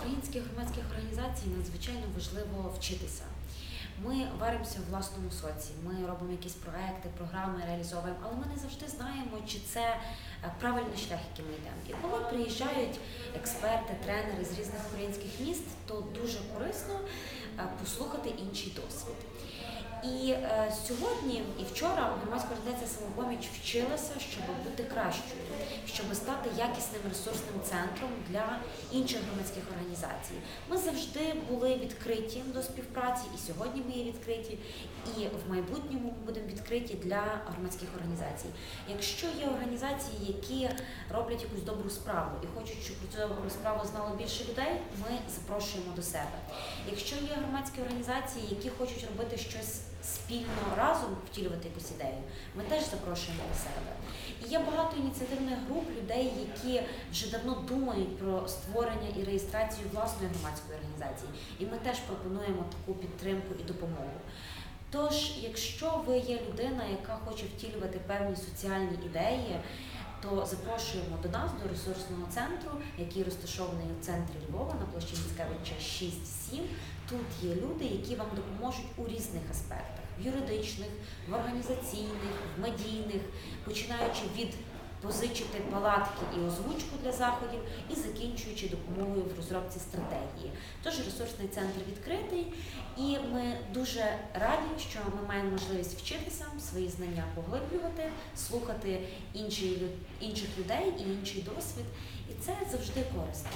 українських громадських організацій надзвичайно важливо вчитися. Ми варимося в власному соці, ми робимо якісь проекти, програми реалізовуємо, але ми не завжди знаємо, чи це е, правильний шлях, яким ми йдемо. І коли приїжджають експерти, тренери з різних українських міст, то дуже корисно е, послухати інший досвід. І е, сьогодні і вчора громадська організація самопоміч вчилася, щоб бути кращою, щоб стати якісним ресурсним центром для інших громадських організацій. Ми завжди були відкриті до співпраці, і сьогодні ми є відкриті, і в майбутньому ми будемо відкриті для громадських організацій. Якщо є організації, які роблять якусь добру справу і хочуть, щоб про цю добру справу знало більше людей, ми запрошуємо до себе. Якщо є громадські організації, які хочуть робити щось спільно разом, втілювати якусь ідею, ми теж запрошуємо до себе. І є багато ініціативних груп людей, які вже давно думають про створення і реєстрацію власної громадської організації. І ми теж пропонуємо таку підтримку і допомогу. Тож, якщо ви є людина, яка хоче втілювати певні соціальні ідеї, то запрошуємо до нас, до ресурсного центру, який розташований у центрі Львова на площі Міцкевича 6-7. Тут є люди, які вам допоможуть у різних аспектах: в юридичних, в організаційних, в медійних, починаючи від позичити палатки і озвучку для заходів і закінчуючи допомогою в розробці стратегії. Тож ресурсний центр відкритий, і ми дуже раді, що ми маємо можливість вчитися, свої знання поглиблювати, слухати інші, інших людей і інший досвід. І це завжди корисно.